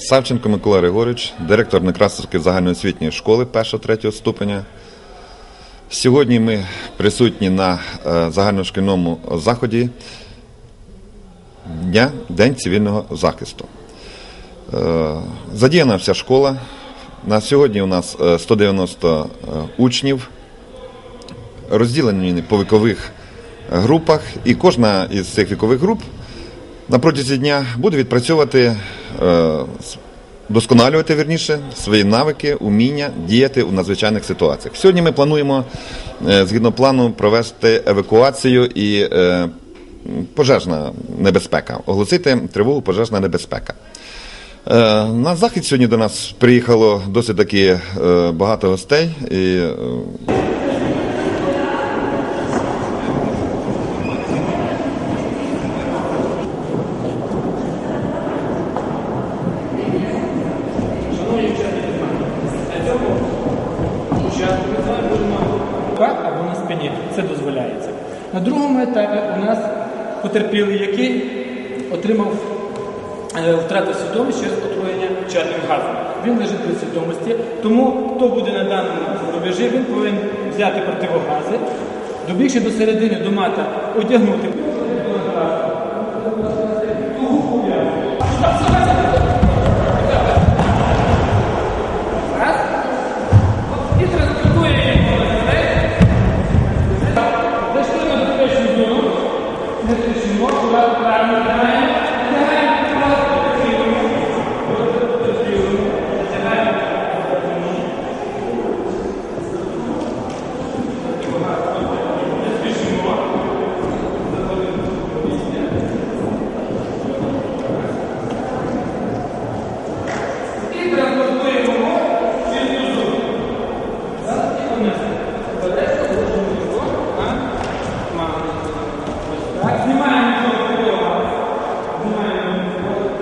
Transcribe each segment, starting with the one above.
Савченко Микола Григорович, директор Некрасовської загальноосвітньої школи 1-3 ступеня. Сьогодні ми присутні на е, загальношкільному заході Дня День цивільного захисту. Е, Задіяна вся школа. На сьогодні у нас е, 190 е, учнів, розділені по вікових групах, і кожна із цих вікових груп на протязі дня буде відпрацьовувати, е, досконалювати вірніше свої навики, уміння діяти у надзвичайних ситуаціях. Сьогодні ми плануємо е, згідно плану провести евакуацію і е, пожежна небезпека, оголосити тривогу пожежна небезпека. На захід сьогодні до нас приїхало досить таки багато гостей. І, на. Це дозволяється. На другому етапі у нас потерпілий, який отримав е, втрату свідомості через отруєння чадним газом. Він лежить без свідомості, тому хто буде на даному рубежі, він повинен взяти противогази, добігши до середини домата, одягнути.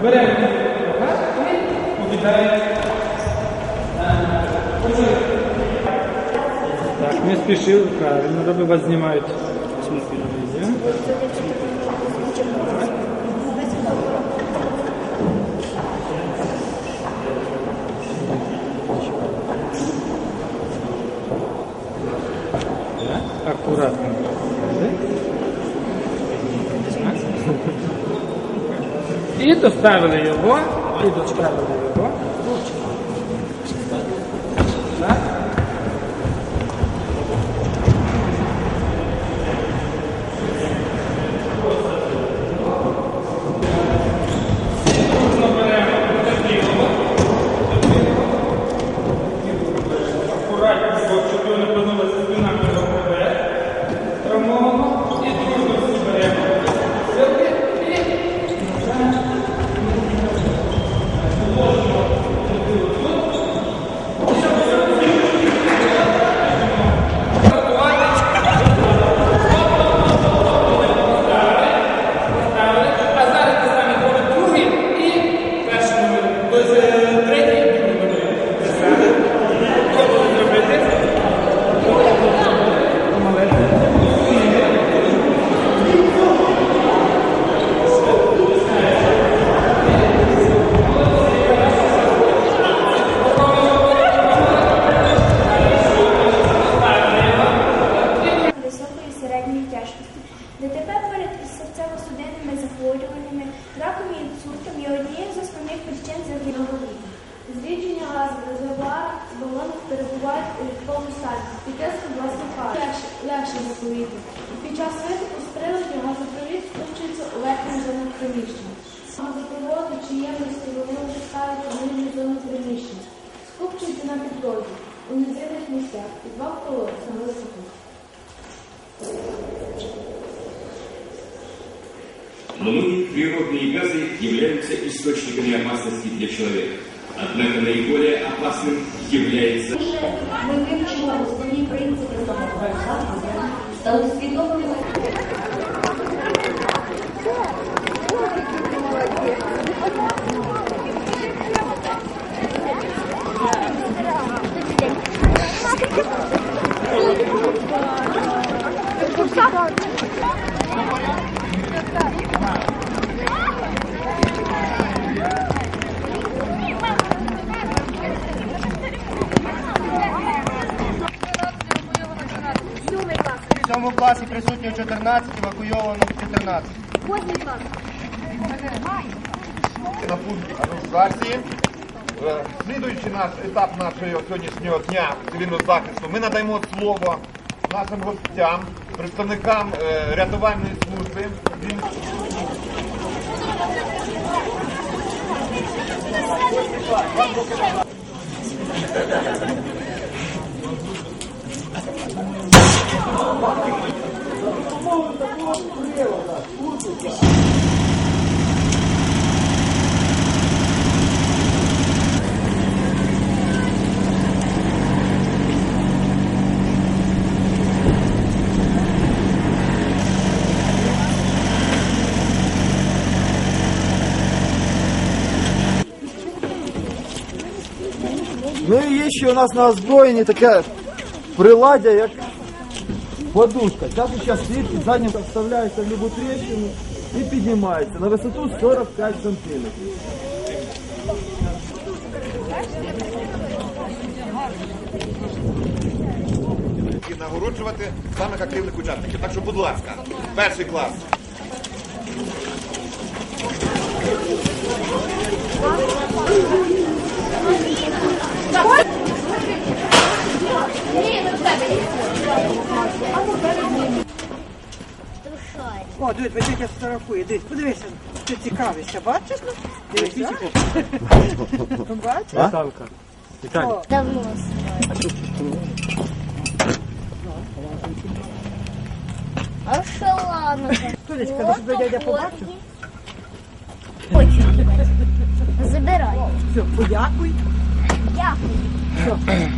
Беремо і покидаємо. Так, не спішили, правильно, вас знімають. І доставили його, і доставили його. приміщення. Газопроводу чи ємності вони можуть ставити в нижню зону приміщення. Скупчуються на підлозі, у низинних місцях, і два колодця на висоту. Многие природные газы являются источниками опасности для человека. Однако наиболее опасным является Ми вивчимо основні принципи самозахисту Цьому класі присутньо 14, евакуйовано 14. Кожний клас. На пункті класі Е, Слідуючий наш етап нашого сьогоднішнього дня цивільного захисту, ми надаємо слово нашим гостям, представникам е, рятувальної служби. Він- Ну і є ще у нас на озброєнні таке приладдя, як подушка. Зараз зараз світ заднім вставляється в любу тріщину і піднімається на висоту 45 сантиметрів. і нагороджувати самих активних учасників. Так що, будь ласка, перший клас. О, дивись, бо тетя фотографує. Дивись, подивися, ти цікавишся, бачиш? Дивись, Бачиш? Давно. А що ладно? Толечка, ну щоб дядя побачив. Хочу. Забирай. Все, подякуй. Дякую.